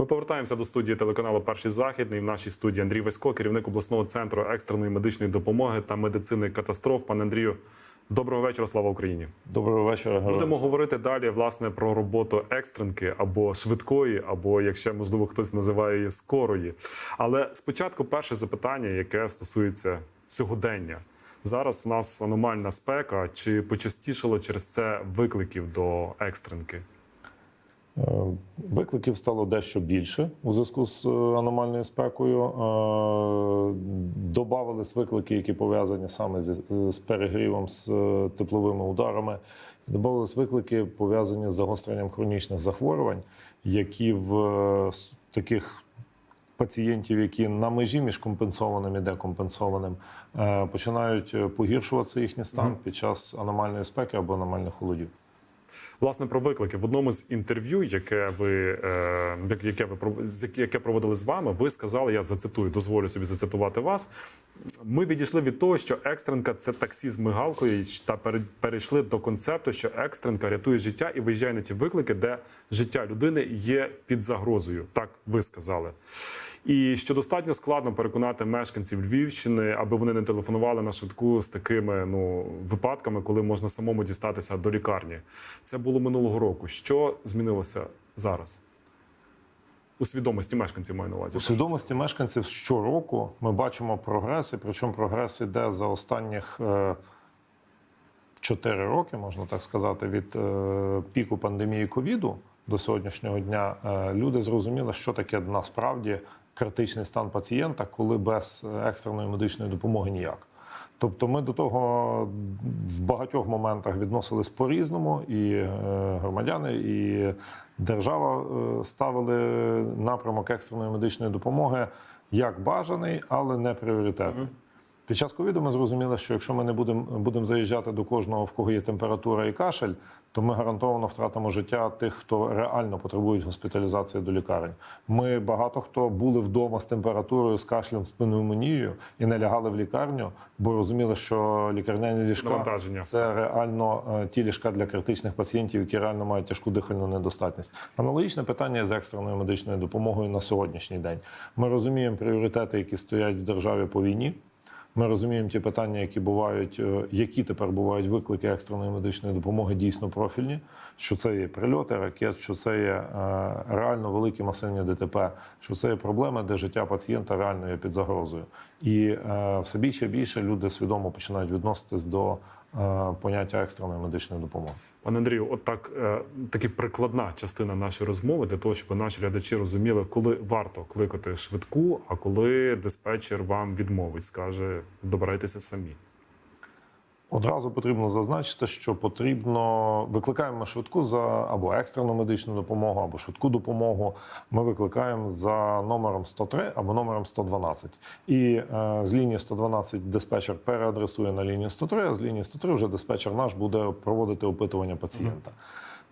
Ми повертаємося до студії телеканалу Перший західний. В нашій студії Андрій Васько, керівник обласного центру екстреної медичної допомоги та медицини катастроф. Пане Андрію, доброго вечора. Слава Україні. Доброго вечора. Будемо говорити далі власне про роботу екстренки або швидкої, або якщо можливо хтось називає її скорої. Але спочатку перше запитання, яке стосується сьогодення. Зараз в нас аномальна спека. Чи почастішало через це викликів до екстренки? Е, Викликів стало дещо більше у зв'язку з е, аномальною спекою. Е, Добавились виклики, які пов'язані саме з, перегрівом, з тепловими ударами. Добавились виклики, пов'язані з загостренням хронічних захворювань, які в таких пацієнтів, які на межі між компенсованим і декомпенсованим, починають погіршуватися їхній стан під час аномальної спеки або аномальних холодів. Власне про виклики в одному з інтерв'ю, яке ви е, яке ви яке проводили з вами, ви сказали, я зацитую, дозволю собі зацитувати вас. Ми відійшли від того, що екстренка це таксі з мигалкою, та перейшли до концепту, що екстренка рятує життя і виїжджає на ті виклики, де життя людини є під загрозою. Так ви сказали. І що достатньо складно переконати мешканців Львівщини, аби вони не телефонували на швидку з такими ну випадками, коли можна самому дістатися до лікарні. Це було минулого року. Що змінилося зараз? У свідомості мешканців маю на увазі. У свідомості мешканців щороку ми бачимо прогрес, і причому прогрес іде за останніх е, 4 роки, можна так сказати, від е, піку пандемії ковіду до сьогоднішнього дня. Е, люди зрозуміли, що таке насправді критичний стан пацієнта, коли без екстреної медичної допомоги ніяк. Тобто ми до того в багатьох моментах відносились по-різному, і е, громадяни, і держава е, ставили напрямок екстреної медичної допомоги як бажаний, але не пріоритетний. Під час ковіду ми зрозуміли, що якщо ми не будемо будем заїжджати до кожного, в кого є температура і кашель, то ми гарантовано втратимо життя тих, хто реально потребують госпіталізації до лікарень. Ми багато хто були вдома з температурою, з кашлем, з пневмонією і не лягали в лікарню, бо розуміли, що лікарняні ліжка це реально е, ті ліжка для критичних пацієнтів, які реально мають тяжку дихальну недостатність. Аналогічне питання з екстреною медичною допомогою на сьогоднішній день. Ми розуміємо пріоритети, які стоять в державі по війні. Ми розуміємо ті питання, які бувають, е, які тепер бувають виклики екстреної медичної допомоги, дійсно профільні. Що це є прильоти ракет, що це є е, реально великі масивні ДТП, що це є проблеми, де життя пацієнта реально є під загрозою. І е, все більше і більше люди свідомо починають відноситись до поняття екстреної медичної допомоги. Пане Андрію, от так е, таки прикладна частина нашої розмови для того, щоб наші глядачі розуміли, коли варто кликати швидку, а коли диспетчер вам відмовить, скаже добирайтеся самі. Одразу потрібно зазначити, що потрібно викликаємо швидку за або екстрену медичну допомогу, або швидку допомогу. Ми викликаємо за номером 103 або номером 112. І е, з лінії 112 диспетчер переадресує на лінію 103, а з лінії 103 вже диспетчер наш буде проводити опитування пацієнта.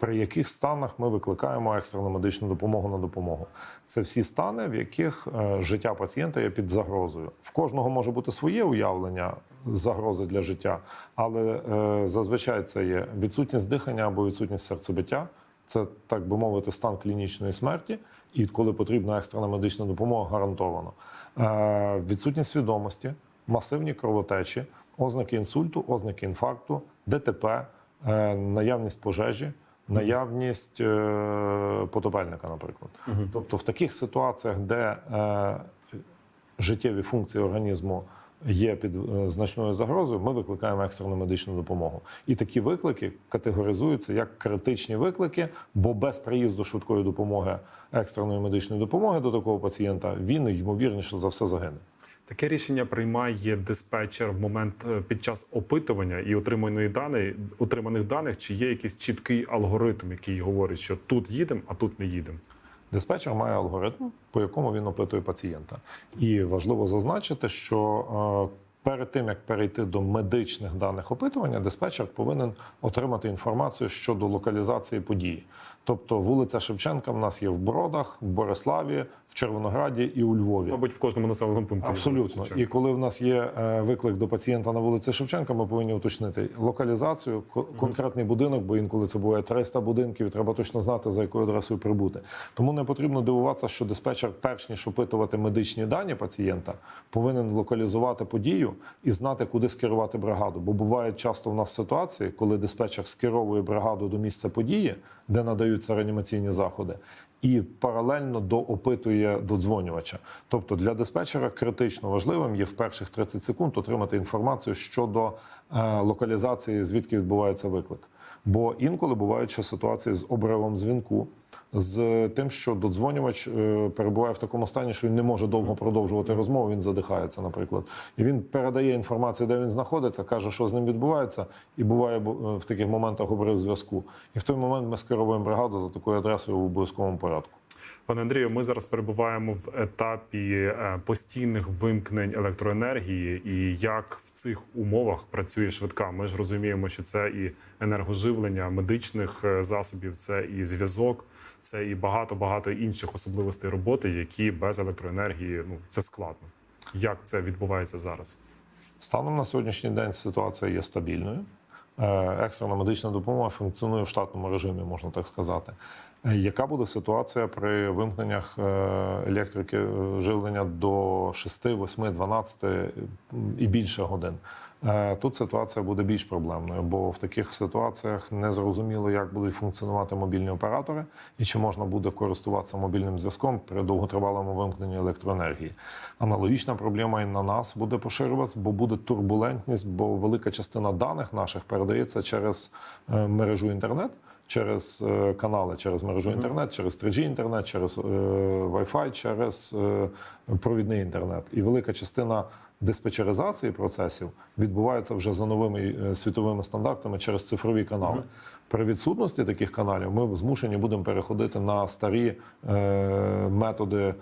При яких станах ми викликаємо екстрену медичну допомогу на допомогу? Це всі стани, в яких е, життя пацієнта є під загрозою. В кожного може бути своє уявлення загрози для життя, але е, зазвичай це є відсутність дихання або відсутність серцебиття. Це так би мовити, стан клінічної смерті, і коли потрібна екстрена медична допомога, гарантовано. Е, відсутність свідомості, масивні кровотечі, ознаки інсульту, ознаки інфаркту, ДТП, е, наявність пожежі, наявність е, потопельника, наприклад. Тобто, в таких ситуаціях, де е, життєві функції організму є під е, значною загрозою, ми викликаємо екстрену медичну допомогу. І такі виклики категоризуються як критичні виклики, бо без приїзду швидкої допомоги екстреної медичної допомоги до такого пацієнта він ймовірніше за все загине. Таке рішення приймає диспетчер в момент е, під час опитування і отриманої даних, отриманих даних, чи є якийсь чіткий алгоритм, який говорить, що тут їдемо, а тут не їдемо. Диспетчер має алгоритм, по якому він опитує пацієнта. І важливо зазначити, що е, перед тим як перейти до медичних даних опитування, диспетчер повинен отримати інформацію щодо локалізації події. Тобто вулиця Шевченка в нас є в Бродах, в Бориславі, в Червонограді і у Львові. Мабуть, в кожному населеному пункті. Абсолютно. І коли в нас є е, виклик до пацієнта на вулиці Шевченка, ми повинні уточнити локалізацію, конкретний будинок, бо інколи це буває 300 будинків, і треба точно знати, за якою адресою прибути. Тому не потрібно дивуватися, що диспетчер, перш ніж опитувати медичні дані пацієнта, повинен локалізувати подію і знати, куди скерувати бригаду. Бо буває часто в нас ситуації, коли диспетчер скеровує бригаду до місця події, де надаються реанімаційні заходи. І паралельно доопитує додзвонювача. Тобто для диспетчера критично важливим є в перших 30 секунд отримати інформацію щодо е, локалізації, звідки відбувається виклик. Бо інколи бувають ще ситуації з обривом дзвінку, з тим, що додзвонювач е, перебуває в такому стані, що він не може довго продовжувати розмову. Він задихається, наприклад, і він передає інформацію, де він знаходиться, каже, що з ним відбувається, і буває бу- е, в таких моментах обрив зв'язку. І в той момент ми скеровуємо бригаду за такою адресою в обов'язковому порядку. Пане Андрію, ми зараз перебуваємо в етапі е, постійних вимкнень електроенергії, і як в цих умовах працює швидка. Ми ж розуміємо, що це і енергоживлення медичних е, засобів, це і зв'язок, це і багато багато інших особливостей роботи, які без електроенергії ну це складно. Як це відбувається зараз? Станом на сьогоднішній день ситуація є стабільною. Е, Екстрена медична допомога функціонує в штатному режимі, можна так сказати. Е, Яка буде ситуація при вимкненнях е, електрики живлення до 6, 8, 12 і більше годин? Е, Тут ситуація буде більш проблемною, бо в таких ситуаціях не зрозуміло, як будуть функціонувати мобільні оператори і чи можна буде користуватися мобільним зв'язком при довготривалому вимкненні електроенергії. Аналогічна проблема і на нас буде поширюватися, бо буде турбулентність, бо велика частина даних наших передається через е, мережу інтернет. Через е, канали, через мережу інтернет, через 3G інтернет, через е, Wi-Fi, через е, провідний інтернет. І велика частина диспетчеризації процесів відбувається вже за новими світовими стандартами через цифрові канали. При відсутності таких каналів ми змушені будемо переходити на старі методи.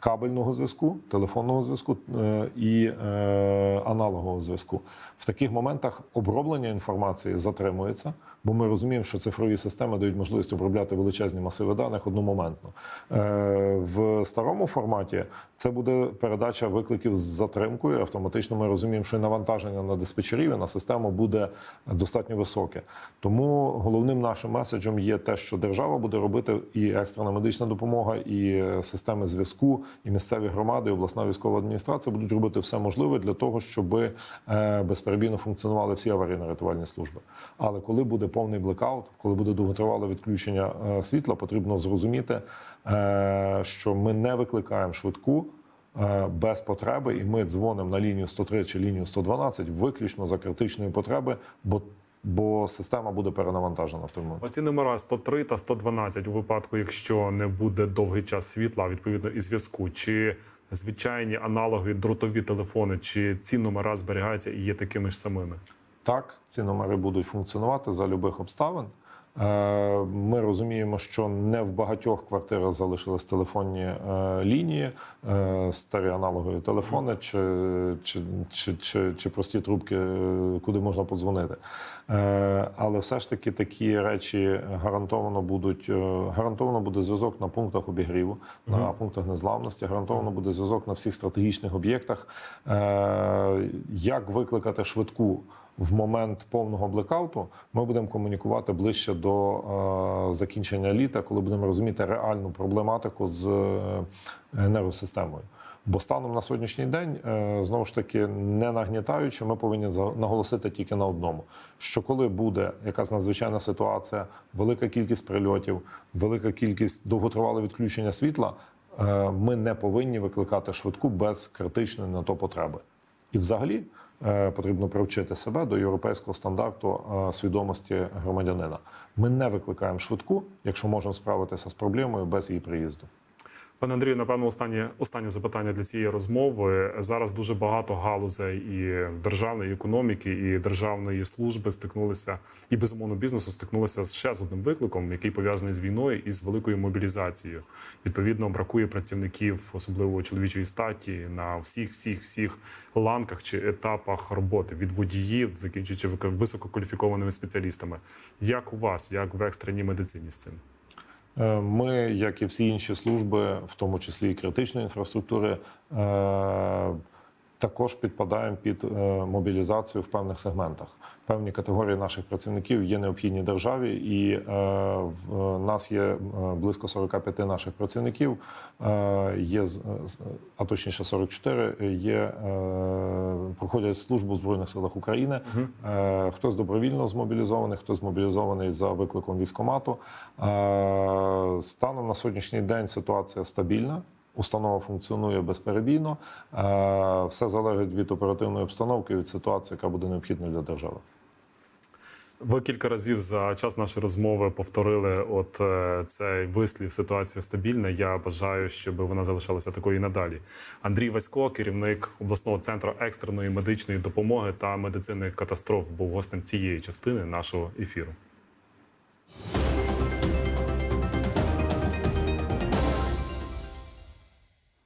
Кабельного зв'язку, телефонного зв'язку е, і е, аналогового зв'язку в таких моментах оброблення інформації затримується, бо ми розуміємо, що цифрові системи дають можливість обробляти величезні масиви даних одномоментно. Е, в старому форматі це буде передача викликів з затримкою. Автоматично ми розуміємо, що і навантаження на диспетчерів і на систему буде достатньо високе. Тому головним нашим меседжем є те, що держава буде робити і екстрена медична допомога, і системи зв'язку, і місцеві громади, і обласна військова адміністрація будуть робити все можливе для того, щоб е, безперебійно функціонували всі аварійно-рятувальні служби. Але коли буде повний блекаут, коли буде довготривале відключення е, світла, потрібно зрозуміти, е, що ми не викликаємо швидку. е, Без потреби, і ми дзвонимо на лінію 103 чи лінію 112 виключно за критичної потреби, бо, бо система буде перенавантажена в той момент. Оці номера 103 та 112 у випадку, якщо не буде довгий час світла, відповідно і зв'язку, чи звичайні аналогові дротові телефони, чи ці номера зберігаються і є такими ж самими. Так, ці номери будуть функціонувати за любих обставин. Е, Ми розуміємо, що не в багатьох квартирах залишились телефонні е, лінії, е, старі аналогові телефони чи, чи, чи, чи, чи прості трубки, куди можна подзвонити. Але все ж таки такі речі гарантовано будуть гарантовано буде зв'язок на пунктах обігріву, на пунктах незламності, гарантовано буде зв'язок на всіх стратегічних об'єктах. Як викликати швидку? В момент повного блекауту ми будемо комунікувати ближче до е, закінчення літа, коли будемо розуміти реальну проблематику з е, енергосистемою. Бо станом на сьогоднішній день, е, знову ж таки, не нагнітаючи, ми повинні наголосити тільки на одному: що коли буде якась надзвичайна ситуація, велика кількість прильотів, велика кількість довготривале відключення світла, е, ми не повинні викликати швидку без критичної на то потреби. І взагалі потрібно привчити себе до європейського стандарту е, свідомості громадянина. Ми не викликаємо швидку, якщо можемо справитися з проблемою без її приїзду. Пане Андрію, напевно, останнє останнє запитання для цієї розмови. Зараз дуже багато галузей і державної економіки, і державної служби стикнулися, і безумовно бізнесу стикнулися ще з одним викликом, який пов'язаний з війною і з великою мобілізацією. Відповідно, бракує працівників, особливо чоловічої статі, на всіх, всіх, всіх ланках чи етапах роботи від водіїв, закінчуючи висококваліфікованими спеціалістами. Як у вас, як в екстреній медицині з цим? Е, Ми, як і всі інші служби, в тому числі і критичної інфраструктури, е, також підпадаємо під е, мобілізацію в певних сегментах. Певні категорії наших працівників є необхідні державі, і е, в нас є е, близько 45 наших працівників. е, Є а точніше 44, є е, проходять службу в збройних силах України. Е, Хтось добровільно змобілізований, хтось змобілізований за викликом військомату. Е, Станом на сьогоднішній день ситуація стабільна. Установа функціонує безперебійно. Е, Все залежить від оперативної обстановки, від ситуації, яка буде необхідна для держави. Ви кілька разів за час нашої розмови повторили от е, цей вислів ситуація стабільна. Я бажаю, щоб вона залишалася такою і надалі. Андрій Васько, керівник обласного центру екстреної медичної допомоги та медицини катастроф, був гостем цієї частини нашого ефіру.